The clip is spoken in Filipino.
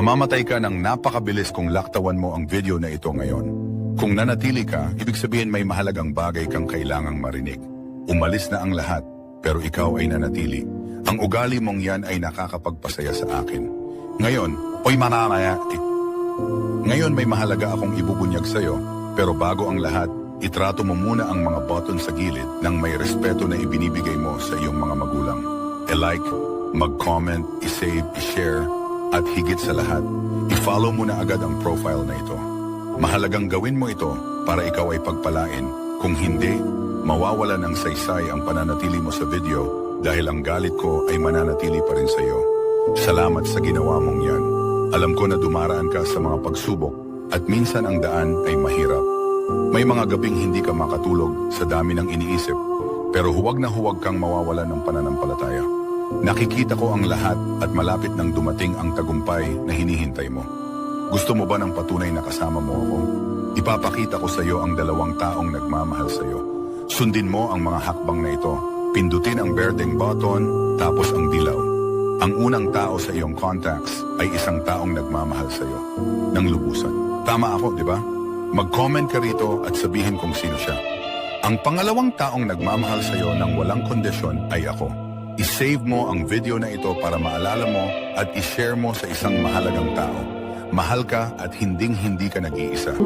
Mamamatay ka ng napakabilis kung laktawan mo ang video na ito ngayon. Kung nanatili ka, ibig sabihin may mahalagang bagay kang kailangang marinig. Umalis na ang lahat, pero ikaw ay nanatili. Ang ugali mong yan ay nakakapagpasaya sa akin. Ngayon, oy mananaya, eh, ngayon may mahalaga akong ibubunyag sa'yo, pero bago ang lahat, itrato mo muna ang mga button sa gilid ng may respeto na ibinibigay mo sa iyong mga magulang. E-like, mag-comment, i-save, i-share, at higit sa lahat, i-follow mo na agad ang profile na ito. Mahalagang gawin mo ito para ikaw ay pagpalain. Kung hindi, mawawala ng saysay ang pananatili mo sa video dahil ang galit ko ay mananatili pa rin sa iyo. Salamat sa ginawa mong yan. Alam ko na dumaraan ka sa mga pagsubok at minsan ang daan ay mahirap. May mga gabing hindi ka makatulog sa dami ng iniisip, pero huwag na huwag kang mawawala ng pananampalataya. Nakikita ko ang lahat at malapit nang dumating ang tagumpay na hinihintay mo. Gusto mo ba ng patunay na kasama mo ako? Ipapakita ko sa iyo ang dalawang taong nagmamahal sa iyo. Sundin mo ang mga hakbang na ito. Pindutin ang berdeng button, tapos ang dilaw. Ang unang tao sa iyong contacts ay isang taong nagmamahal sa iyo. Nang lubusan. Tama ako, di ba? Mag-comment ka rito at sabihin kung sino siya. Ang pangalawang taong nagmamahal sa iyo ng walang kondisyon ay ako. I-save mo ang video na ito para maalala mo at i-share mo sa isang mahalagang tao. Mahal ka at hinding-hindi ka nag-iisa.